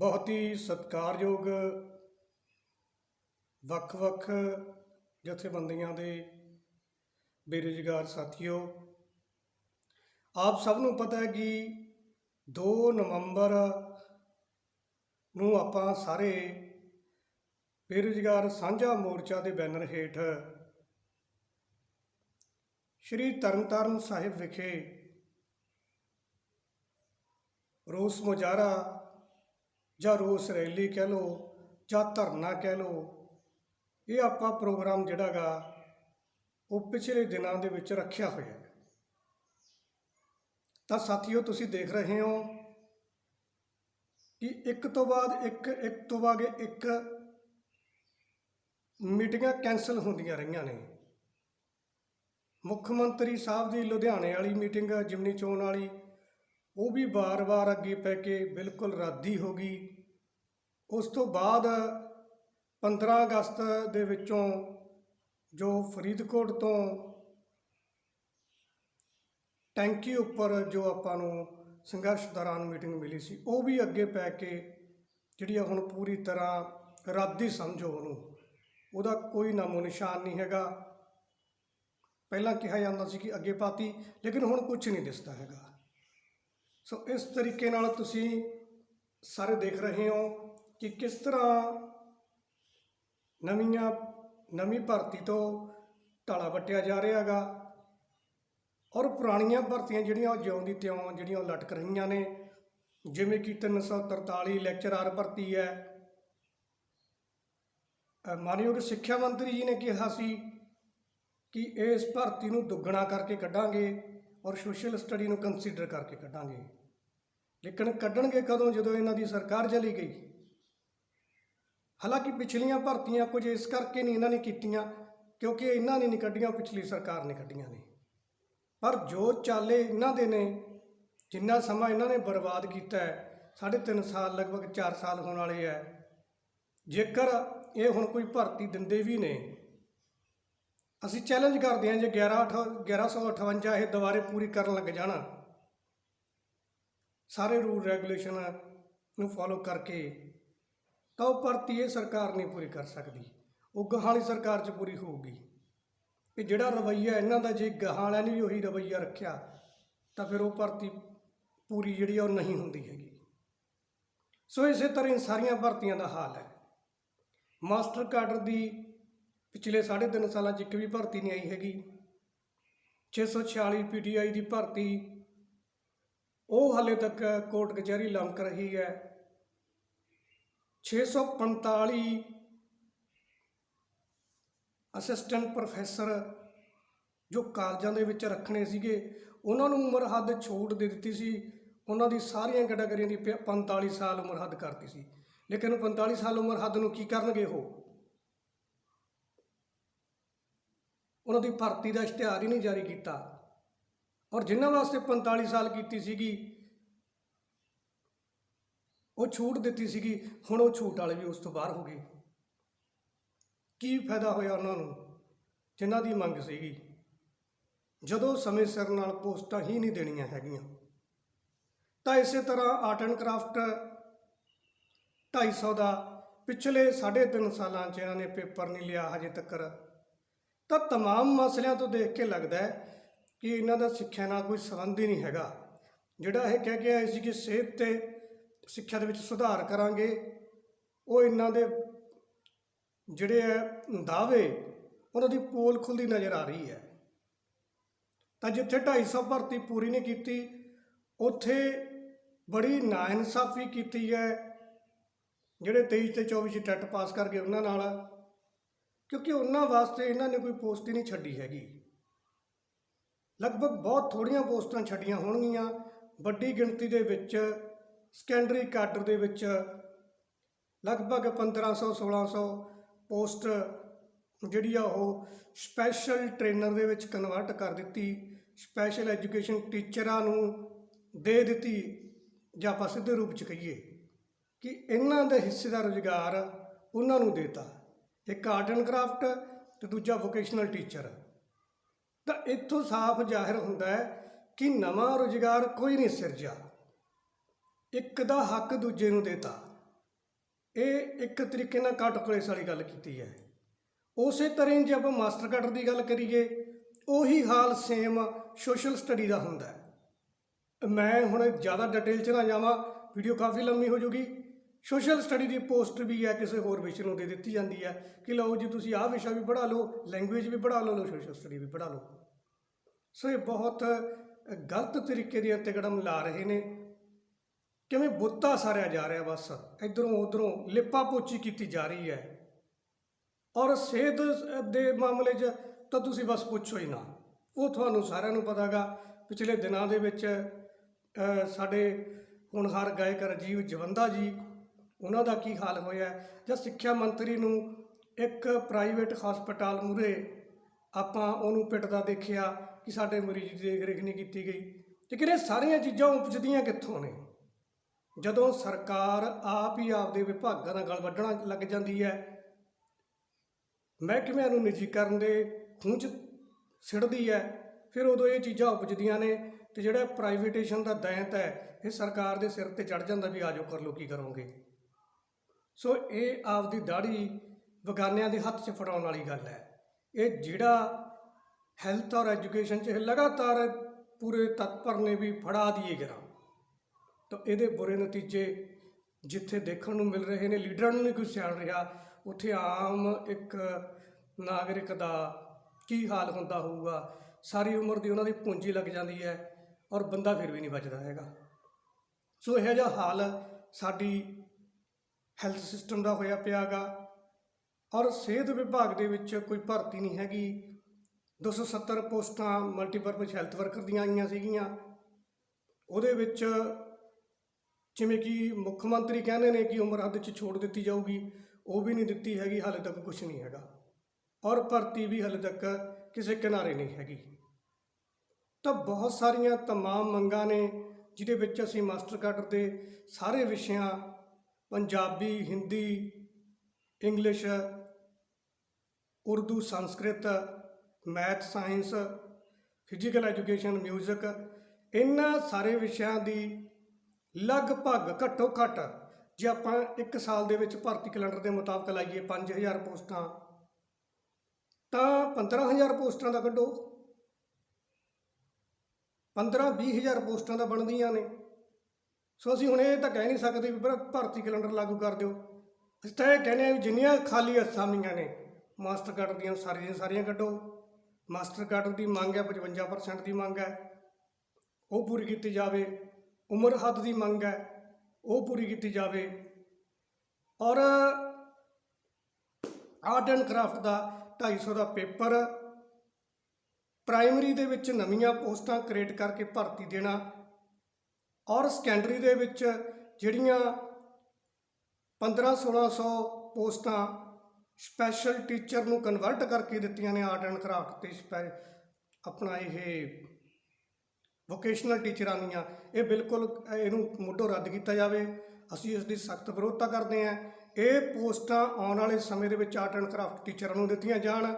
ਬਹੁਤ ਹੀ ਸਤਿਕਾਰਯੋਗ ਵੱਖ-ਵੱਖ ਜਥੇਬੰਦੀਆਂ ਦੇ ਬੇਰੁਜ਼ਗਾਰ ਸਾਥੀਓ, ਆਪ ਸਭ ਨੂੰ ਪਤਾ ਹੈ ਕਿ 2 ਨਵੰਬਰ ਨੂੰ ਆਪਾਂ ਸਾਰੇ ਬੇਰੁਜ਼ਗਾਰ ਸਾਂਝਾ ਮੋਰਚਾ ਦੇ ਬੈਨਰ ਹੇਠ ਸ਼੍ਰੀ ਤਰਨਤਾਰਨ ਸਾਹਿਬ ਵਿਖੇ ਰੋਸ ਮੁਜ਼ਾਹਰਾ ਜਾਂ ਰੋਸ ਰੈਲੀ ਕਹਿ ਲਓ ਜਾਂ ਧਰਨਾ ਕਹਿ ਲਓ, ਇਹ ਆਪਾਂ ਪ੍ਰੋਗਰਾਮ ਜਿਹੜਾਗਾ ਉਹ ਪਿਛਲੇ ਦਿਨਾਂ ਦੇ ਵਿੱਚ ਰੱਖਿਆ ਹੋਇਆ ਹੈ। ਤਾਂ ਸਾਥੀਓ, ਤੁਸੀਂ ਦੇਖ ਰਹੇ ਹੋ ਕਿ ਇੱਕ ਤੋਂ ਬਾਅਦ ਇੱਕ ਇੱਕ ਤੋਂ ਬਾਅਦ ਇੱਕ ਮੀਟਿੰਗਾਂ ਕੈਂਸਲ ਹੁੰਦੀਆਂ ਰਹੀਆਂ ਨੇ। ਮੁੱਖ ਮੰਤਰੀ ਸਾਹਿਬ ਦੀ ਲੁਧਿਆਣੇ ਵਾਲੀ ਮੀਟਿੰਗ, ਜਿਮਨੀ ਚੋਣ ਵਾਲੀ ਉਹ ਵੀ ਵਾਰ-ਵਾਰ ਅੱਗੇ ਪੈ ਕੇ ਬਿਲਕੁਲ ਰੱਦੀ ਹੋ ਗਈ। ਉਸ ਤੋਂ ਬਾਅਦ 15 ਅਗਸਤ ਦੇ ਵਿੱਚੋਂ ਜੋ ਫਰੀਦਕੋਟ ਤੋਂ ਟੈਂਕੀ ਉੱਪਰ ਜੋ ਆਪਾਂ ਨੂੰ ਸੰਘਰਸ਼ ਦੌਰਾਨ ਮੀਟਿੰਗ ਮਿਲੀ ਸੀ, ਉਹ ਵੀ ਅੱਗੇ ਪੈ ਕੇ ਜਿਹੜੀ ਆ ਹੁਣ ਪੂਰੀ ਤਰ੍ਹਾਂ ਰੱਦ ਹੀ ਸਮਝੋ ਉਹਨੂੰ। ਉਹਦਾ ਕੋਈ ਨਾਮੋ ਨਿਸ਼ਾਨ ਨਹੀਂ ਹੈਗਾ। ਪਹਿਲਾਂ ਕਿਹਾ ਜਾਂਦਾ ਸੀ ਕਿ ਅੱਗੇ ਪਾਤੀ, ਲੇਕਿਨ ਹੁਣ ਕੁਝ ਨਹੀਂ ਦਿਸਦਾ ਹੈਗਾ। ਸੋ ਇਸ ਤਰੀਕੇ ਨਾਲ ਤੁਸੀਂ ਸਾਰੇ ਦੇਖ ਰਹੇ ਹੋ ਕਿ ਕਿਸ ਤਰ੍ਹਾਂ ਨਵੀਆਂ, ਨਵੀਂ ਭਰਤੀ ਤੋਂ ਢਾਲਾ ਵੱਟਿਆ ਜਾ ਰਿਹਾ ਹੈਗਾ ਔਰ ਪੁਰਾਣੀਆਂ ਭਰਤੀਆਂ ਜਿਹੜੀਆਂ ਉਹ ਜਿਉਂ ਦੀ ਤਿਉਂ ਜਿਹੜੀਆਂ ਉਹ ਲਟਕ ਰਹੀਆਂ ਨੇ, ਜਿਵੇਂ ਕਿ 343 ਲੈਕਚਰਾਰ ਭਰਤੀ ਹੈ। ਮਾਨਯੋਗ ਸਿੱਖਿਆ ਮੰਤਰੀ ਜੀ ਨੇ ਕਿਹਾ ਸੀ ਕਿ ਇਸ ਭਰਤੀ ਨੂੰ ਦੁੱਗਣਾ ਕਰਕੇ ਕੱਢਾਂਗੇ। ਔਰ ਸੋਸ਼ਲ ਸਟੱਡੀ ਨੂੰ ਕੰਸੀਡਰ ਕਰਕੇ ਕੱਢਾਂਗੇ। ਲੇਕਿਨ ਕੱਢਣਗੇ ਕਦੋਂ? ਜਦੋਂ ਇਹਨਾਂ ਦੀ ਸਰਕਾਰ ਚਲੀ ਗਈ। ਹਾਲਾਂਕਿ ਪਿਛਲੀਆਂ ਭਰਤੀਆਂ ਕੁਝ ਇਸ ਕਰਕੇ ਨਹੀਂ ਇਹਨਾਂ ਨੇ ਕੀਤੀਆਂ, ਕਿਉਂਕਿ ਇਹਨਾਂ ਨੇ ਨਹੀਂ ਕੱਢੀਆਂ ਪਿਛਲੀ ਸਰਕਾਰ ਨੇ ਕੱਢੀਆਂ ਨੇ। ਪਰ ਜੋ ਚਾਲੇ ਇਹਨਾਂ ਦੇ ਨੇ, ਜਿੰਨਾ ਸਮਾਂ ਇਹਨਾਂ ਨੇ ਬਰਬਾਦ ਕੀਤਾ ਹੈ, ਸਾਢੇ ਤਿੰਨ ਸਾਲ, ਲਗਭਗ 4 ਸਾਲ ਹੋਣ ਵਾਲੇ ਹੈ। ਜੇਕਰ ਇਹ ਹੁਣ ਕੋਈ ਭਰਤੀ ਦਿੰਦੇ ਵੀ ਨੇ ਅਸੀਂ ਚੈਲੰਜ ਕਰਦੇ ਹਾਂ ਜੇ 11 ਅਠ- 1158 ਇਹ ਦੁਬਾਰੇ ਪੂਰੀ ਕਰਨ ਲੱਗ ਜਾਣਾ। ਸਾਰੇ ਰੂਲ ਰੈਗੂਲੇਸ਼ਨ ਨੂੰ ਫੋਲੋ ਕਰਕੇ ਤਾਂ ਉਹ ਭਰਤੀ ਇਹ ਸਰਕਾਰ ਨਹੀਂ ਪੂਰੀ ਕਰ ਸਕਦੀ। ਉਹ ਗਾਹਾਂ ਸਰਕਾਰ 'ਚ ਪੂਰੀ ਹੋਊਗੀ। ਕਿ ਜਿਹੜਾ ਰਵੱਈਆ ਇਹਨਾਂ ਦਾ ਜੇ ਗਾਹਾਂ ਵਾਲਿਆਂ ਨੇ ਵੀ ਉਹੀ ਰਵੱਈਆ ਰੱਖਿਆ, ਤਾਂ ਫਿਰ ਉਹ ਭਰਤੀ ਪੂਰੀ ਜਿਹੜੀ ਆ ਉਹ ਨਹੀਂ ਹੁੰਦੀ ਹੈਗੀ। ਸੋ ਇਸੇ ਤਰ੍ਹਾਂ ਹੀ ਸਾਰੀਆਂ ਭਰਤੀਆਂ ਦਾ ਹਾਲ ਹੈ। ਮਾਸਟਰ ਕਾਡਰ ਦੀ ਪਿਛਲੇ 3.5 ਸਾਲਾਂ 'ਚ ਇੱਕ ਵੀ ਭਰਤੀ ਨਹੀਂ ਆਈ ਹੈਗੀ। 646 ਪੀਟੀਆਈ ਦੀ ਭਰਤੀ, ਉਹ ਹਾਲੇ ਤੱਕ ਕੋਰਟ ਕਚਹਿਰੀ ਲੰਕ ਰਹੀ ਹੈ। 645 ਅਸਿਸਟੈਂਟ ਪ੍ਰੋਫੈਸਰ ਜੋ ਕਾਲਜਾਂ ਦੇ ਵਿੱਚ ਰੱਖਣੇ ਸੀਗੇ, ਉਹਨਾਂ ਨੂੰ ਉਮਰ ਹੱਦ ਛੋਟ ਦੇ ਦਿੱਤੀ ਸੀ। ਉਹਨਾਂ ਦੀ ਸਾਰੀਆਂ ਕੈਟਾਗਰੀਆਂ ਦੀ ਪ- 45 ਸਾਲ ਉਮਰ ਹੱਦ ਕਰਤੀ ਸੀ। ਲੇਕਿਨ ਉਹ 45 ਸਾਲ ਉਮਰ ਹੱਦ ਨੂੰ ਕੀ ਕਰਨਗੇ ਉਹ? ਉਹਨਾਂ ਦੀ ਭਰਤੀ ਦਾ ਇਸ਼ਤਿਹਾਰ ਹੀ ਨਹੀਂ ਜਾਰੀ ਕੀਤਾ। ਔਰ ਜਿਨ੍ਹਾਂ ਵਾਸਤੇ 45 ਸਾਲ ਕੀਤੀ ਸੀਗੀ, ਉਹ ਛੂਟ ਦਿੱਤੀ ਸੀਗੀ। ਹੁਣ ਉਹ ਛੂਟ ਵਾਲੇ ਵੀ ਉਸ ਤੋਂ ਬਾਹਰ ਹੋ ਗਏ। ਕੀ ਫਾਇਦਾ ਹੋਇਆ ਉਹਨਾਂ ਨੂੰ? ਜਿਨ੍ਹਾਂ ਦੀ ਮੰਗ ਸੀਗੀ। ਜਦੋਂ ਸਮੇਂ ਸਿਰ ਨਾਲ ਪੋਸਟਾਂ ਹੀ ਨਹੀਂ ਦੇਣੀਆਂ ਹੈਗੀਆਂ, ਤਾਂ ਇਸੇ ਤਰ੍ਹਾਂ ਆਰਟ ਐਂਡ ਕਰਾਫਟ 250 ਦਾ ਪਿਛਲੇ 3.5 ਸਾਲਾਂ 'ਚ ਇਹਨਾਂ ਨੇ ਪੇਪਰ ਨਹੀਂ ਲਿਆ ਹਜੇ ਤੱਕ ਤਾਂ तमाम ਮਸਲਿਆਂ ਤੋਂ ਦੇਖ ਕੇ ਲੱਗਦਾ ਹੈ ਕਿ ਇਹਨਾਂ ਦਾ ਸਿੱਖਿਆ ਨਾਲ ਕੋਈ ਸੰਬੰਧ ਹੀ ਨਹੀਂ ਹੈਗਾ ਜਿਹੜਾ ਇਹ ਕਹਿ ਕੇ ਆਏ ਸੀ ਕਿ ਸਿਹਤ ਤੇ ਸਿੱਖਿਆ ਦੇ ਵਿੱਚ ਸੁਧਾਰ ਕਰਾਂਗੇ ਉਹ ਇਹਨਾਂ ਦੇ ਜਿਹੜੇ ਹੈ ਦਾਅਵੇ ਉਹਨਾਂ ਦੀ ਪੋਲ ਖੁੱਲਦੀ ਨਜ਼ਰ ਆ ਰਹੀ ਹੈ ਤਾਂ ਜਿੱਥੇ 250 ਭਰਤੀ ਪੂਰੀ ਨਹੀਂ ਕੀਤੀ ਉੱਥੇ ਬੜੀ ਨਾਇਨਸਾਫੀ ਕੀਤੀ ਹੈ ਜਿਹੜੇ 23 ਤੇ 24 ਚ ਟੈਟ ਪਾਸ ਕਰ ਗਏ ਉਹਨਾਂ ਨਾਲ ਕਿਉਂਕਿ ਉਹਨਾਂ ਵਾਸਤੇ ਇਹਨਾਂ ਨੇ ਕੋਈ ਪੋਸਟ ਹੀ ਨਹੀਂ ਛੱਡੀ ਹੈਗੀ। ਲਗਭਗ ਬਹੁਤ ਥੋੜੀਆਂ ਪੋਸਟਾਂ ਛੱਡੀਆਂ ਹੋਣਗੀਆਂ। ਵੱਡੀ ਗਿਣਤੀ ਦੇ ਵਿੱਚ ਸੈਕੰਡਰੀ ਕਾਡਰ ਦੇ ਵਿੱਚ ਲਗਭਗ 1500 1600 ਪੋਸਟ ਜਿਹੜੀ ਆ ਉਹ ਸਪੈਸ਼ਲ ਟ੍ਰੇਨਰ ਦੇ ਵਿੱਚ ਕਨਵਰਟ ਕਰ ਦਿੱਤੀ। ਸਪੈਸ਼ਲ ਐਜੂਕੇਸ਼ਨ ਟੀਚਰਾਂ ਨੂੰ ਦੇ ਦਿੱਤੀ ਜਾਂ ਆਪਾਂ ਸਿੱਧੇ ਰੂਪ ਚ ਕਹੀਏ ਕਿ ਇਹਨਾਂ ਦੇ ਹਿੱਸੇ ਦਾ ਰੁਜ਼ਗਾਰ ਉਹਨਾਂ ਨੂੰ ਦੇਤਾ। ਇੱਕ ਆਰਟ ਐਂਡ ਕਰਾਫਟ ਤੇ ਦੂਜਾ ਵੋਕੇਸ਼ਨਲ ਟੀਚਰ ਤਾਂ ਇੱਥੋਂ ਸਾਫ਼ ਜ਼ਾਹਿਰ ਹੁੰਦਾ ਹੈ ਕਿ ਨਵਾਂ ਰੁਜ਼ਗਾਰ ਕੋਈ ਨਹੀਂ ਸਿਰਜਿਆ। ਇੱਕ ਦਾ ਹੱਕ ਦੂਜੇ ਨੂੰ ਦੇਤਾ। ਇਹ ਇੱਕ ਤਰੀਕੇ ਨਾਲ ਕੱਟ ਕੋਲੇਸ ਵਾਲੀ ਗੱਲ ਕੀਤੀ ਹੈ। ਉਸੇ ਤਰ੍ਹਾਂ ਹੀ ਜੇ ਆਪਾਂ ਮਾਸਟਰ ਕਾਰਡ ਦੀ ਗੱਲ ਕਰੀਏ, ਉਹੀ ਹਾਲ ਸੇਮ ਸੋਸ਼ਲ ਸਟੱਡੀ ਦਾ ਹੁੰਦਾ ਹੈ। ਮੈਂ ਹੁਣ ਜ਼ਿਆਦਾ ਡਿਟੇਲ 'ਚ ਨਾ ਜਾਵਾਂ ਵੀਡੀਓ ਕਾਫੀ ਲੰਮੀ ਹੋ ਜੂਗੀ। ਸੋਸ਼ਲ ਸਟੱਡੀ ਦੀ ਪੋਸਟ ਵੀ ਹੈ ਕਿਸੇ ਹੋਰ ਵਿਸ਼ੇ ਨੂੰ ਦੇ ਦਿੱਤੀ ਜਾਂਦੀ ਹੈ ਕਿ ਲਓ ਜੀ ਤੁਸੀਂ ਆਹ ਵਿਸ਼ਾ ਵੀ ਪੜ੍ਹਾ ਲਓ ਲੈਂਗੁਏਜ ਵੀ ਪੜ੍ਹਾ ਲਓ ਲਓ ਸੋਸ਼ਲ ਸਟੱਡੀ ਵੀ ਪੜ੍ਹਾ ਲਓ। ਸੋ ਇਹ ਬਹੁਤ ਗਲਤ ਤਰੀਕੇ ਦੀਆਂ ਤਿਕੜਮ ਲਾ ਰਹੇ ਨੇ। ਕਿਵੇਂ ਬੁੱਤਾ ਸਾਰਿਆ ਜਾ ਰਿਹਾ ਬਸ ਇਧਰੋਂ ਉਧਰੋਂ ਲਿਪਾ ਪੋਚੀ ਕੀਤੀ ਜਾ ਰਹੀ ਹੈ। ਔਰ ਸਿਹਤ ਦੇ ਮਾਮਲੇ 'ਚ ਤਾਂ ਤੁਸੀਂ ਬਸ ਪੁੱਛੋ ਹੀ ਨਾ। ਉਹ ਤੁਹਾਨੂੰ ਸਾਰਿਆਂ ਨੂੰ ਪਤਾਗਾ ਪਿਛਲੇ ਦਿਨਾਂ ਦੇ ਵਿੱਚ ਅ, ਸਾਡੇ ਹੋਣਹਾਰ ਗਾਇਕ ਰਾਜੀਵ ਜਵੰਦਾ ਜੀ ਉਹਨਾਂ ਦਾ ਕੀ ਹਾਲ ਹੋਇਆ? ਜਾਂ ਸਿੱਖਿਆ ਮੰਤਰੀ ਨੂੰ ਇੱਕ ਪ੍ਰਾਈਵੇਟ ਹਸਪਤਾਲ ਮੂਰੇ ਆਪਾਂ ਉਹਨੂੰ ਪਿੱਟਦਾ ਦੇਖਿਆ ਕਿ ਸਾਡੇ ਮਰੀਜ਼ ਦੀ ਦੇਖ ਰੇਖ ਨਹੀਂ ਕੀਤੀ ਗਈ। ਲੇਕਿਨ ਇਹ ਸਾਰੀਆਂ ਚੀਜ਼ਾਂ ਉਪਜਦੀਆਂ ਕਿੱਥੋਂ ਨੇ? ਜਦੋਂ ਸਰਕਾਰ ਆਪ ਹੀ ਆਪਦੇ ਵਿਭਾਗਾਂ ਨਾਲ ਗਲ ਵੱਢਣਾ ਲੱਗ ਜਾਂਦੀ ਹੈ, ਮਹਿਕਮਿਆਂ ਨੂੰ ਨਿੱਜੀਕਰਨ ਦੇ ਖੂਹ 'ਚ ਸਿੜਦੀ ਹੈ, ਫਿਰ ਉਦੋਂ ਇਹ ਚੀਜ਼ਾਂ ਉਪਜਦੀਆਂ ਨੇ ਤੇ ਜਿਹੜਾ ਪ੍ਰਾਈਵੇਟੇਸ਼ਨ ਦਾ ਦੈਂਤ ਹੈ, ਇਹ ਸਰਕਾਰ ਦੇ ਸਿਰ ਤੇ ਚੜ ਜਾਂਦਾ ਵੀ ਆਜੋ ਕਰ ਲੋ ਕੀ ਕਰੋਗੇ? ਸੋ ਇਹ ਆਪਦੀ ਦਾੜੀ ਬਗਾਨਿਆਂ ਦੇ ਹੱਥ 'ਚ ਫੜਾਉਣ ਵਾਲੀ ਗੱਲ ਹੈ। ਇਹ ਜਿਹੜਾ ਹੈਲਥ ਔਰ ਐਜੂਕੇਸ਼ਨ 'ਚ ਇਹ ਲਗਾਤਾਰ ਪੂਰੇ ਤਤਪਰ ਨੇ ਵੀ ਫੜਾ ਦੀਏ ਗਿਰਾ। ਤਾਂ ਇਹਦੇ ਬੁਰੇ ਨਤੀਜੇ ਜਿੱਥੇ ਦੇਖਣ ਨੂੰ ਮਿਲ ਰਹੇ ਨੇ, ਲੀਡਰਾਂ ਨੂੰ ਨਹੀਂ ਕੋਈ ਸਿਆਣ ਰਿਹਾ, ਉੱਥੇ ਆਮ ਇੱਕ ਨਾਗਰਿਕ ਦਾ ਕੀ ਹਾਲ ਹੁੰਦਾ ਹੋਊਗਾ, ਸਾਰੀ ਉਮਰ ਦੀ ਉਹਨਾਂ ਦੀ ਪੂੰਜੀ ਲੱਗ ਜਾਂਦੀ ਹੈ ਔਰ ਬੰਦਾ ਫਿਰ ਵੀ ਨਹੀਂ ਬਚਦਾ ਹੈਗਾ। ਸੋ ਇਹੋ ਜਿਹਾ ਹਾਲ ਸਾਡੀ ਹੈਲਥ ਸਿਸਟਮ ਦਾ ਹੋਇਆ ਪਿਆਗਾ ਔਰ ਸਿਹਤ ਵਿਭਾਗ ਦੇ ਵਿੱਚ ਕੋਈ ਭਰਤੀ ਨਹੀਂ ਹੈਗੀ। 270 ਪੋਸਟਾਂ ਮਲਟੀਪਰਪਸ ਹੈਲਥ ਵਰਕਰ ਦੀਆਂ ਆਈਆਂ ਸੀਗੀਆਂ। ਉਹਦੇ ਵਿੱਚ ਜਿਵੇਂ ਕਿ ਮੁੱਖ ਮੰਤਰੀ ਕਹਿੰਦੇ ਨੇ ਕਿ ਉਮਰ ਹੱਦ 'ਚ ਛੋੜ ਦਿੱਤੀ ਜਾਊਗੀ। ਉਹ ਵੀ ਨਹੀਂ ਦਿੱਤੀ ਹੈਗੀ, ਹਾਲੇ ਤੱਕ ਕੁਝ ਨਹੀਂ ਹੈਗਾ। ਔਰ ਭਰਤੀ ਵੀ ਹਾਲੇ ਤੱਕ ਕਿਸੇ ਕਿਨਾਰੇ ਨਹੀਂ ਹੈਗੀ। ਤਾਂ ਬਹੁਤ ਸਾਰੀਆਂ ਤਮਾਮ ਮੰਗਾਂ ਨੇ, ਜਿਹਦੇ ਵਿੱਚ ਅਸੀਂ ਮਾਸਟਰ ਕਾਰਡ ਦੇ ਸਾਰੇ ਵਿਸ਼ਿਆਂ Punjabi, Hindi, English, Urdu, Sanskrit, math, science, physical education, music, ਇਹਨਾਂ ਸਾਰੇ ਵਿਸ਼ਿਆਂ ਦੀ ਲਗਭਗ ਘੱਟੋ ਘੱਟ ਜੇ ਆਪਾਂ ਇੱਕ ਸਾਲ ਦੇ ਵਿੱਚ ਭਰਤੀ ਕੈਲੰਡਰ ਦੇ ਮੁਤਾਬਕ ਲਾਈਏ 5000 ਪੋਸਟਾਂ, ਤਾਂ 15000 ਪੋਸਟਾਂ ਦਾ ਕੱਢੋ। 15-20000 ਪੋਸਟਾਂ ਦਾ ਬਣਦੀਆਂ ਨੇ। ਸੋ ਅਸੀਂ ਹੁਣ ਇਹ ਤਾਂ ਕਹਿ ਨਹੀਂ ਸਕਦੇ ਵੀ ਭਰ- ਭਰਤੀ ਕੈਲੰਡਰ ਲਾਗੂ ਕਰ ਦਿਓ। ਅਸੀਂ ਤਾਂ ਇਹ ਕਹਿੰਦੇ ਆ ਵੀ ਜਿੰਨੀਆਂ ਖਾਲੀ ਅਸਾਮੀਆਂ ਨੇ ਮਾਸਟਰ ਕਾਰਡ ਦੀਆਂ ਸਾਰੀਆਂ ਦੀਆਂ ਸਾਰੀਆਂ ਕੱਢੋ। ਮਾਸਟਰ ਕਾਰਡ ਦੀ ਮੰਗ ਹੈ 55% ਦੀ ਮੰਗ ਹੈ। ਉਹ ਪੂਰੀ ਕੀਤੀ ਜਾਵੇ। ਉਮਰ ਹੱਦ ਦੀ ਮੰਗ ਹੈ, ਉਹ ਪੂਰੀ ਕੀਤੀ ਜਾਵੇ। ਔਰ ਆਰਟ ਐਂਡ ਕਰਾਫਟ ਦਾ 250 ਦਾ ਪੇਪਰ ਪ੍ਰਾਇਮਰੀ ਦੇ ਵਿੱਚ ਨਵੀਆਂ ਪੋਸਟਾਂ ਕ੍ਰੀਏਟ ਕਰਕੇ ਭਰਤੀ ਦੇਣਾ ਔਰ ਸੈਕੰਡਰੀ ਦੇ ਵਿੱਚ ਜਿਹੜੀਆਂ 15 1600 ਪੋਸਟਾਂ ਸਪੈਸ਼ਲ ਟੀਚਰ ਨੂੰ ਕਨਵਰਟ ਕਰਕੇ ਦਿੱਤੀਆਂ ਨੇ ਆਰਟ ਐਂਡ ਕਰਾਫਟ ਤੇ ਸਪੈ- ਆਪਣਾ ਇਹ ਵੋਕੇਸ਼ਨਲ ਟੀਚਰਾਂ ਦੀਆਂ ਇਹ ਬਿਲਕੁਲ ਇਹਨੂੰ ਮੁੱਢੋਂ ਰੱਦ ਕੀਤਾ ਜਾਵੇ। ਅਸੀਂ ਇਸ ਦੀ ਸਖਤ ਵਿਰੋਧਤਾ ਕਰਦੇ ਹਾਂ। ਇਹ ਪੋਸਟਾਂ ਆਉਣ ਵਾਲੇ ਸਮੇਂ ਦੇ ਵਿੱਚ ਆਰਟ ਐਂਡ ਕਰਾਫਟ ਟੀਚਰਾਂ ਨੂੰ ਦਿੱਤੀਆਂ ਜਾਣ।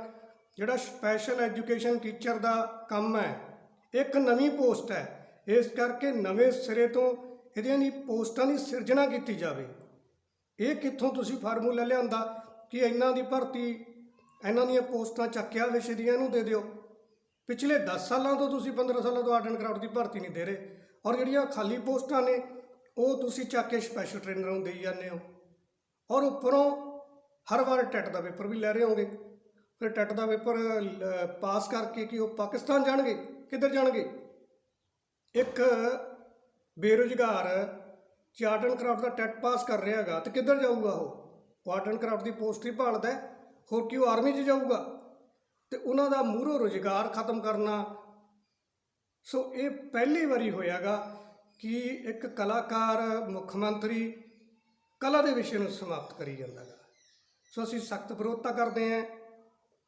ਜਿਹੜਾ ਸਪੈਸ਼ਲ ਐਜੂਕੇਸ਼ਨ ਟੀਚਰ ਦਾ ਕੰਮ ਹੈ, ਇੱਕ ਨਵੀਂ ਪੋਸਟ ਹੈ। ਇਸ ਕਰਕੇ ਨਵੇਂ ਸਿਰੇ ਤੋਂ ਇਹਦੀਆਂ ਦੀ ਪੋਸਟਾਂ ਦੀ ਸਿਰਜਣਾ ਕੀਤੀ ਜਾਵੇ। ਇਹ ਕਿੱਥੋਂ ਤੁਸੀਂ ਫਾਰਮੂਲਾ ਲਿਆਂਦਾ ਕਿ ਇਹਨਾਂ ਦੀ ਭਰਤੀ, ਇਹਨਾਂ ਦੀਆਂ ਪੋਸਟਾਂ ਚੱਕਿਆ ਵਿਸ਼ੇ ਦੀਆਂ ਇਹਨੂੰ ਦੇ ਦਿਓ? ਪਿਛਲੇ 10 ਸਾਲਾਂ ਤੋਂ ਤੁਸੀਂ 15 ਸਾਲਾਂ ਤੋਂ ਆਰਟ ਐਂਡ ਕਰਾਫਟ ਦੀ ਭਰਤੀ ਨਹੀਂ ਦੇ ਰਹੇ ਔਰ ਜਿਹੜੀਆਂ ਖਾਲੀ ਪੋਸਟਾਂ ਨੇ, ਉਹ ਤੁਸੀਂ ਚੱਕ ਕੇ ਸਪੈਸ਼ਲ ਟ੍ਰੇਨਰਾਂ ਨੂੰ ਦੇਈ ਜਾਂਦੇ ਹੋ। ਔਰ ਉੱਪਰੋਂ ਹਰ ਵਾਰ ਟੈਟ ਦਾ ਪੇਪਰ ਵੀ ਲੈ ਰਹੇ ਹੋਗੇ ਫਿਰ ਟੈਟ ਦਾ ਪੇਪਰ ਪਾਸ ਕਰਕੇ ਕਿ ਉਹ ਪਾਕਿਸਤਾਨ ਜਾਣਗੇ, ਕਿੱਧਰ ਜਾਣਗੇ? ਇੱਕ ਬੇਰੁਜ਼ਗਾਰ ਜੇ ਆਰਟ ਐਂਡ ਕਰਾਫਟ ਦਾ ਟੈਟ ਪਾਸ ਕਰ ਰਿਹਾ ਹੈਗਾ, ਤੇ ਕਿੱਧਰ ਜਾਊਗਾ ਉਹ? ਉਹ ਆਰਟ ਐਂਡ ਕਰਾਫਟ ਦੀ ਪੋਸਟ ਹੀ ਭਾਲਦਾ ਹੋਰ ਕਿ ਉਹ ਆਰਮੀ 'ਚ ਜਾਊਗਾ? ਤੇ ਉਹਨਾਂ ਦਾ ਮੂਹਰੋਂ ਰੁਜ਼ਗਾਰ ਖਤਮ ਕਰਨਾ। ਸੋ ਇਹ ਪਹਿਲੀ ਵਾਰੀ ਹੋਇਆਗਾ ਕਿ ਇੱਕ ਕਲਾਕਾਰ, ਮੁੱਖ ਮੰਤਰੀ ਕਲਾ ਦੇ ਵਿਸ਼ੇ ਨੂੰ ਸਮਾਪਤ ਕਰੀ ਜਾਂਦਾ ਗਾ ਸੋ ਅਸੀਂ ਸਖਤ ਵਿਰੋਧਤਾ ਕਰਦੇ ਹਾਂ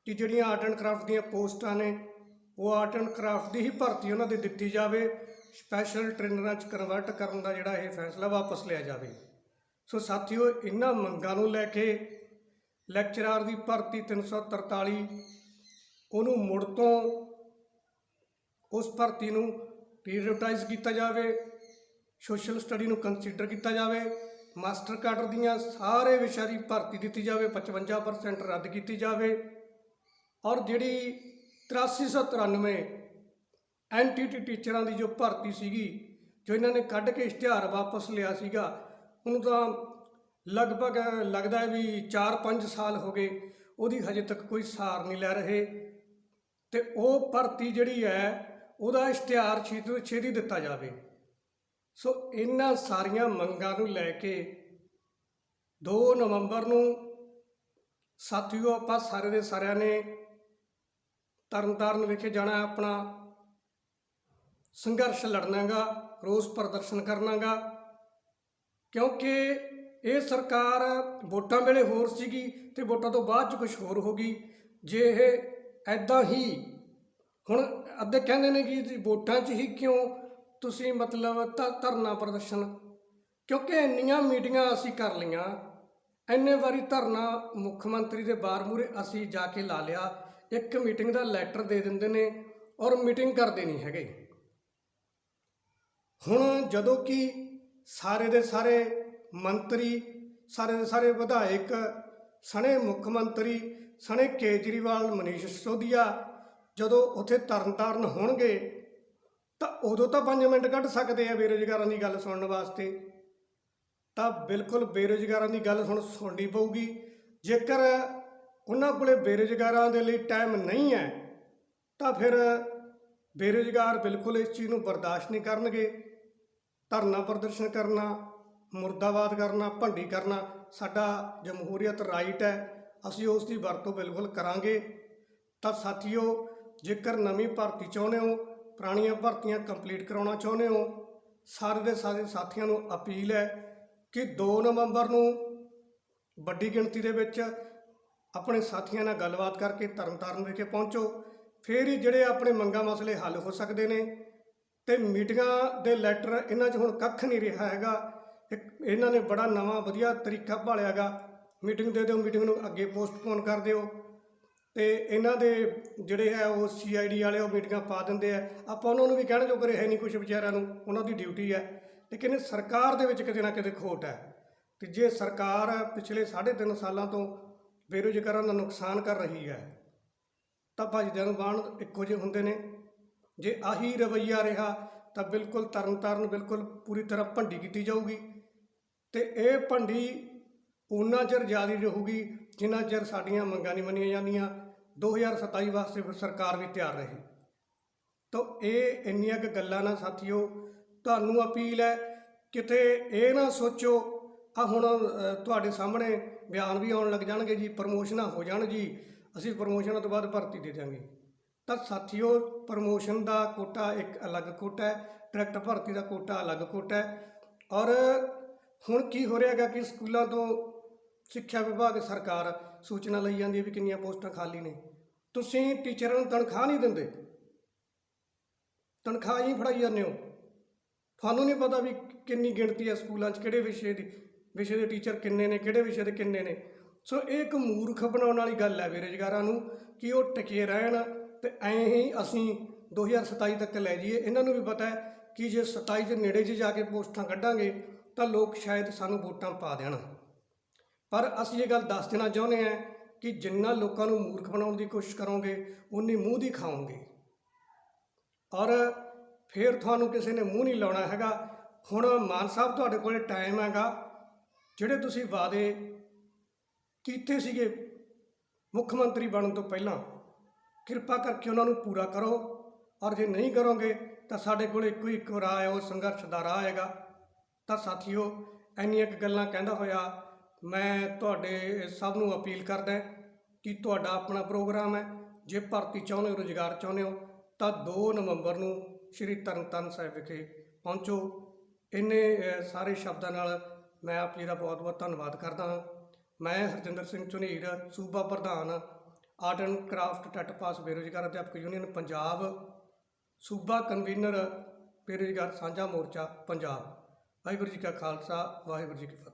ਕਿ ਜਿਹੜੀਆਂ ਆਰਟ ਐਂਡ ਕਰਾਫਟ ਦੀਆਂ ਪੋਸਟਾਂ ਨੇ, ਉਹ ਆਰਟ ਐਂਡ ਕਰਾਫਟ ਦੀ ਹੀ ਭਰਤੀ ਉਹਨਾਂ ਦੀ ਦਿੱਤੀ ਜਾਵੇ। ਸਪੈਸ਼ਲ ਟ੍ਰੇਨਰਾਂ 'ਚ ਕਨਵਰਟ ਕਰਨ ਦਾ ਜਿਹੜਾ ਇਹ ਫੈਸਲਾ ਵਾਪਸ ਲਿਆ ਜਾਵੇ। ਸੋ ਸਾਥੀਓ, ਇਹਨਾਂ ਮੰਗਾਂ ਨੂੰ ਲੈ ਕੇ ਲੈਕਚਰਾਰ ਦੀ ਭਰਤੀ 343 ਉਹਨੂੰ ਮੁੜ ਤੋਂ ਉਸ ਭਰਤੀ ਨੂੰ ਪੀਰੀਓਡਾਈਜ਼ ਕੀਤਾ ਜਾਵੇ ਸੋਸ਼ਲ ਸਟੱਡੀ ਨੂੰ ਕੰਸੀਡਰ ਕੀਤਾ ਜਾਵੇ ਮਾਸਟਰ ਕਾਡਰ ਦੀਆਂ ਸਾਰੇ ਵਿਸ਼ਿਆਂ ਦੀ ਭਰਤੀ ਦਿੱਤੀ ਜਾਵੇ 55% ਰੱਦ ਕੀਤੀ ਜਾਵੇ ਔਰ ਜਿਹੜੀ 8393 ਐਨਟੀਟੀ ਟੀਚਰਾਂ ਦੀ ਜੋ ਭਰਤੀ ਸੀਗੀ, ਜੋ ਇਹਨਾਂ ਨੇ ਕੱਢ ਕੇ ਇਸ਼ਤਿਹਾਰ ਵਾਪਸ ਲਿਆ ਸੀਗਾ, ਉਹਨੂੰ ਤਾਂ ਲਗਭਗ ਲੱਗਦਾ ਹੈ ਵੀ 4-5 ਸਾਲ ਹੋ ਗਏ, ਉਹਦੀ ਹਜੇ ਤੱਕ ਕੋਈ ਸਾਰ ਨਹੀਂ ਲੈ ਰਹੇ। ਤੇ ਉਹ ਭਰਤੀ ਜਿਹੜੀ ਹੈ, ਉਹਦਾ ਇਸ਼ਤਿਹਾਰ ਛੇਤੀ ਤੋਂ ਛੇਤੀ ਦਿੱਤਾ ਜਾਵੇ। ਸੋ ਇਹਨਾਂ ਸਾਰੀਆਂ ਮੰਗਾਂ ਨੂੰ ਲੈ ਕੇ 2 ਨਵੰਬਰ ਨੂੰ ਸਾਥੀਓ, ਆਪਾਂ ਸਾਰੇ ਦੇ ਸਾਰਿਆਂ ਨੇ ਤਰਨਤਾਰਨ ਵਿਖੇ ਜਾਣਾ ਆਪਣਾ। ਸੰਘਰਸ਼ ਲੜਨਾਗਾ, ਰੋਸ ਪ੍ਰਦਰਸ਼ਨ ਕਰਨਾਗਾ। ਕਿਉਂਕਿ ਇਹ ਸਰਕਾਰ ਵੋਟਾਂ ਵੇਲੇ ਹੋਰ ਸੀਗੀ ਤੇ ਵੋਟਾਂ ਤੋਂ ਬਾਅਦ ਚ ਕੁਝ ਹੋਰ ਹੋ ਗਈ। ਜੇ ਇਹ ਐਦਾਂ ਹੀ ਹੁਣ ਅੱਧੇ ਕਹਿੰਦੇ ਨੇ ਕਿ ਵੋਟਾਂ 'ਚ ਹੀ ਕਿਉਂ ਤੁਸੀਂ ਮਤਲਬ ਧ- ਧਰਨਾ ਪ੍ਰਦਰਸ਼ਨ? ਕਿਉਂਕਿ ਇੰਨੀਆਂ ਮੀਟਿੰਗਾਂ ਅਸੀਂ ਕਰ ਲਈਆਂ, ਇੰਨੇ ਵਾਰੀ ਧਰਨਾ ਮੁੱਖ ਮੰਤਰੀ ਦੇ ਬਾਰ ਮੂਰੇ ਅਸੀਂ ਜਾ ਕੇ ਲਾ ਲਿਆ, ਇੱਕ ਮੀਟਿੰਗ ਦਾ ਲੈਟਰ ਦੇ ਦਿੰਦੇ ਨੇ ਔਰ ਮੀਟਿੰਗ ਕਰਦੇ ਨਹੀਂ ਹੈਗੇ। ਹੁਣ ਜਦੋਂ ਕਿ ਸਾਰੇ ਦੇ ਸਾਰੇ ਮੰਤਰੀ, ਸਾਰੇ ਦੇ ਸਾਰੇ ਵਿਧਾਇਕ, ਸਣੇ ਮੁੱਖ ਮੰਤਰੀ, ਸਣੇ ਕੇਜਰੀਵਾਲ, ਮਨੀਸ਼ ਸਿਸੋਦੀਆ ਜਦੋਂ ਉੱਥੇ ਤਰਨਤਾਰਨ ਹੋਣਗੇ, ਤਾਂ ਉਦੋਂ ਤਾਂ 5 ਮਿੰਟ ਕੱਢ ਸਕਦੇ ਆ ਬੇਰੁਜ਼ਗਾਰਾਂ ਦੀ ਗੱਲ ਸੁਣਨ ਵਾਸਤੇ। ਤਾਂ ਬਿਲਕੁਲ ਬੇਰੁਜ਼ਗਾਰਾਂ ਦੀ ਗੱਲ ਹੁਣ ਸੁਣਨੀ ਪਊਗੀ। ਜੇਕਰ ਉਹਨਾਂ ਕੋਲੇ ਬੇਰੁਜ਼ਗਾਰਾਂ ਦੇ ਲਈ ਟਾਈਮ ਨਹੀਂ ਹੈ, ਤਾਂ ਫਿਰ ਬੇਰੁਜ਼ਗਾਰ ਬਿਲਕੁਲ ਇਸ ਚੀਜ਼ ਨੂੰ ਬਰਦਾਸ਼ਤ ਨਹੀਂ ਕਰਨਗੇ। ਧਰਨਾ ਪ੍ਰਦਰਸ਼ਨ ਕਰਨਾ, ਮੁਰਦਾਬਾਦ ਕਰਨਾ, ਭੰਡੀ ਕਰਨਾ, ਸਾਡਾ ਜਮਹੂਰੀਅਤ ਰਾਈਟ ਹੈ। ਅਸੀਂ ਉਸ ਦੀ ਵਰਤੋਂ ਬਿਲਕੁਲ ਕਰਾਂਗੇ। ਤਾਂ ਸਾਥੀਓ, ਜੇਕਰ ਨਵੀਂ ਭਰਤੀ ਚਾਹੁੰਦੇ ਹੋ, ਪੁਰਾਣੀਆਂ ਭਰਤੀਆਂ ਕੰਪਲੀਟ ਕਰਾਉਣਾ ਚਾਹੁੰਦੇ ਹੋ, ਸਾਰੇ ਦੇ ਸਾਰੇ ਸਾਥੀਆਂ ਨੂੰ ਅਪੀਲ ਹੈ ਕਿ 2 ਨਵੰਬਰ ਨੂੰ ਵੱਡੀ ਗਿਣਤੀ ਦੇ ਵਿੱਚ ਆਪਣੇ ਸਾਥੀਆਂ ਨਾਲ ਗੱਲਬਾਤ ਕਰਕੇ ਤਰਨਤਾਰਨ ਵਿਖੇ ਪਹੁੰਚੋ। ਫਿਰ ਹੀ ਜਿਹੜੇ ਆਪਣੇ ਮੰਗਾਂ ਮਸਲੇ ਹੱਲ ਹੋ ਸਕਦੇ ਨੇ। ਤੇ ਮੀਟਿੰਗਾਂ ਦੇ ਲੈਟਰ ਇਹਨਾਂ 'ਚ ਹੁਣ ਕੱਖ ਨਹੀਂ ਰਿਹਾ ਹੈਗਾ। ਇੱਕ ਇਹਨਾਂ ਨੇ ਬੜਾ ਨਵਾਂ ਵਧੀਆ ਤਰੀਕਾ ਭਾਲਿਆਗਾ ਮੀਟਿੰਗ ਦੇ ਦਿਓ, ਮੀਟਿੰਗ ਨੂੰ ਅੱਗੇ ਪੋਸਟਪੋਨ ਕਰ ਦਿਓ। ਤੇ ਇਹਨਾਂ ਦੇ ਜਿਹੜੇ ਹੈ ਉਹ ਸੀਆਈਡੀ ਵਾਲੇ ਉਹ ਮੀਟਿੰਗਾਂ ਪਾ ਦਿੰਦੇ ਆ। ਆਪਾਂ ਉਹਨਾਂ ਨੂੰ ਵੀ ਕਹਿਣ ਜੋਗਰੇ ਹੈ ਨਹੀਂ ਕੁਝ ਵਿਚਾਰਿਆਂ ਨੂੰ, ਉਹਨਾਂ ਦੀ ਡਿਊਟੀ ਹੈ। ਲੇਕਿਨ ਸਰਕਾਰ ਦੇ ਵਿੱਚ ਕਿਤੇ ਨਾ ਕਿਤੇ ਖੋਟ ਹੈ। ਤੇ ਜੇ ਸਰਕਾਰ ਪਿਛਲੇ 3.5 ਸਾਲਾਂ ਤੋਂ ਬੇਰੁਜ਼ਗਾਰਾਂ ਦਾ ਨੁਕਸਾਨ ਕਰ ਰਹੀ ਹੈ, ਤਾਂ ਭਜਦਿਆਂ ਨੂੰ ਬਾਣ ਇੱਕੋ ਜਿਹੇ ਹੁੰਦੇ ਨੇ। ਜੇ ਆਹੀ ਰਵਈਆ ਰਿਹਾ, ਤਾਂ ਬਿਲਕੁਲ ਤਰਨਤਾਰਨ ਬਿਲਕੁਲ ਪੂਰੀ ਤਰ੍ਹਾਂ ਭੰਡੀ ਕੀਤੀ ਜਾਊਗੀ। ਤੇ ਇਹ ਭੰਡੀ ਉਨਾ ਚਿਰ ਜਾਰੀ ਰਹੂਗੀ ਜਿੰਨਾ ਚਿਰ ਸਾਡੀਆਂ ਮੰਗਾਂ ਨਹੀਂ ਮੰਨੀਆਂ ਜਾਂਦੀਆਂ 2027 ਵਾਸਤੇ ਫਿਰ ਸਰਕਾਰ ਵੀ ਤਿਆਰ ਰਹੇ। ਤਾਂ ਇਹ ਇੰਨੀਆਂ ਕੁ ਗੱਲਾਂ ਨਾ ਸਾਥੀਓ, ਤੁਹਾਨੂੰ ਅਪੀਲ ਹੈ, ਕਿਤੇ ਇਹ ਨਾ ਸੋਚੋ ਆ ਹੁਣ ਤੁਹਾਡੇ ਸਾਹਮਣੇ ਬਿਆਨ ਵੀ ਆਉਣ ਲੱਗ ਜਾਣਗੇ ਜੀ, ਪ੍ਰਮੋਸ਼ਨਾਂ ਹੋ ਜਾਣ ਜੀ, ਅਸੀਂ ਪ੍ਰਮੋਸ਼ਨਾਂ ਤੋਂ ਬਾਅਦ ਭਰਤੀ ਦੇ ਦਿਆਂਗੇ। ਤਾਂ ਸਾਥੀਓ ਪ੍ਰਮੋਸ਼ਨ ਦਾ ਕੋਟਾ ਇੱਕ ਅਲੱਗ ਕੋਟਾ ਹੈ ਡਾਇਰੈਕਟ ਭਰਤੀ ਦਾ ਕੋਟਾ ਅਲੱਗ ਕੋਟਾ ਹੈ। ਔਰ ਹੁਣ ਕੀ ਹੋ ਰਿਹਾ ਹੈਗਾ ਕਿ ਸਕੂਲਾਂ ਤੋਂ ਸਿੱਖਿਆ ਵਿਭਾਗ ਸਰਕਾਰ ਸੂਚਨਾ ਲਈ ਜਾਂਦੀ ਹੈ ਵੀ ਕਿੰਨੀਆਂ ਪੋਸਟਾਂ ਖਾਲੀ ਨੇ। ਤੁਸੀਂ ਟੀਚਰਾਂ ਨੂੰ ਤਨਖਾਹ ਨਹੀਂ ਦਿੰਦੇ। ਤਨਖਾਹ ਹੀ ਫੜਾਈ ਜਾਂਦੇ ਹੋ। ਤੁਹਾਨੂੰ ਨਹੀਂ ਪਤਾ ਵੀ ਕਿੰਨੀ ਗਿਣਤੀ ਹੈ ਸਕੂਲਾਂ 'ਚ, ਕਿਹੜੇ ਵਿਸ਼ੇ ਦੀ, ਵਿਸ਼ੇ ਦੇ ਟੀਚਰ ਕਿੰਨੇ ਨੇ, ਕਿਹੜੇ ਵਿਸ਼ੇ ਦੇ ਕਿੰਨੇ ਨੇ। ਸੋ ਇਹ ਇੱਕ ਮੂਰਖ ਬਣਾਉਣ ਵਾਲੀ ਗੱਲ ਹੈ ਬੇਰੁਜ਼ਗਾਰਾਂ ਨੂੰ, ਕਿ ਉਹ ਟਿਕੇ ਰਹਿਣ ਤੇ ਐਂ ਹੀ ਅਸੀਂ 2027 ਤੱਕ ਲੈ ਜਾਈਏ। ਇਹਨਾਂ ਨੂੰ ਵੀ ਪਤਾ ਹੈ ਕਿ ਜੇ 27 ਦੇ ਨੇੜੇ 'ਚ ਜਾ ਕੇ ਪੋਸਟਾਂ ਕੱਢਾਂਗੇ ਤਾਂ ਲੋਕ ਸ਼ਾਇਦ ਸਾਨੂੰ ਵੋਟਾਂ ਪਾ ਦੇਣ। ਪਰ ਅਸੀਂ ਇਹ ਗੱਲ ਦੱਸ ਦੇਣਾ ਚਾਹੁੰਦੇ ਹਾਂ ਕਿ ਜਿੰਨਾ ਲੋਕਾਂ ਨੂੰ ਮੂਰਖ ਬਣਾਉਣ ਦੀ ਕੋਸ਼ਿਸ਼ ਕਰੋਗੇ ਉਨੀ ਮੂੰਹ ਦੀ ਖਾਓਗੇ। ਔਰ ਫਿਰ ਤੁਹਾਨੂੰ ਕਿਸੇ ਨੇ ਮੂੰਹ ਨਹੀਂ ਲਾਉਣਾ ਹੈਗਾ। ਹੁਣ ਮਾਨ ਸਾਹਿਬ ਤੁਹਾਡੇ ਕੋਲੇ ਟਾਈਮ ਹੈਗਾ, ਜਿਹੜੇ ਤੁਸੀਂ ਵਾਅਦੇ ਕੀਤੇ ਸੀਗੇ ਮੁੱਖ ਮੰਤਰੀ ਬਣਨ ਤੋਂ ਪਹਿਲਾਂ। ਕਿਰਪਾ ਕਰਕੇ ਉਹਨਾਂ ਨੂੰ ਪੂਰਾ ਕਰੋ। ਔਰ ਜੇ ਨਹੀਂ ਕਰੋਗੇ, ਤਾਂ ਸਾਡੇ ਕੋਲ ਇੱਕੋ ਹੀ ਇੱਕ ਰਾਹ ਹੈ, ਉਹ ਸੰਘਰਸ਼ ਦਾ ਰਾਹ ਹੈਗਾ। ਤਾਂ ਸਾਥੀਓ, ਇੰਨੀਆਂ ਕੁ ਗੱਲਾਂ ਕਹਿੰਦਾ ਹੋਇਆ, ਮੈਂ ਤੁਹਾਡੇ ਸਭ ਨੂੰ ਅਪੀਲ ਕਰਦਾ ਕਿ ਤੁਹਾਡਾ ਆਪਣਾ ਪ੍ਰੋਗਰਾਮ ਹੈ। ਜੇ ਭਰਤੀ ਚਾਹੁੰਦੇ ਹੋ, ਰੁਜ਼ਗਾਰ ਚਾਹੁੰਦੇ ਹੋ, ਤਾਂ 2 ਨਵੰਬਰ ਨੂੰ ਸ਼੍ਰੀ ਤਰਨਤਾਰਨ ਸਾਹਿਬ ਵਿਖੇ ਪਹੁੰਚੋ। ਇੰਨੇ ਸਾਰੇ ਸ਼ਬਦਾਂ ਨਾਲ ਮੈਂ ਆਪ ਜੀ ਦਾ ਬਹੁਤ ਬਹੁਤ ਧੰਨਵਾਦ ਕਰਦਾ ਹਾਂ। ਮੈਂ ਹਰਜਿੰਦਰ ਸਿੰਘ ਝੁਨੀਰ, ਸੂਬਾ ਪ੍ਰਧਾਨ art and craft TET pass ਬੇਰੁਜ਼ਗਾਰ ਅਧਿਆਪਕ ਯੂਨੀਅਨ, ਪੰਜਾਬ। ਸੂਬਾ ਕਨਵੀਨਰ, ਬੇਰੁਜ਼ਗਾਰ ਸਾਂਝਾ ਮੋਰਚਾ, ਪੰਜਾਬ। ਵਾਹਿਗੁਰੂ ਜੀ ਕਾ ਖਾਲਸਾ, ਵਾਹਿਗੁਰੂ ਜੀ ਕੀ ਫਤਿਹ।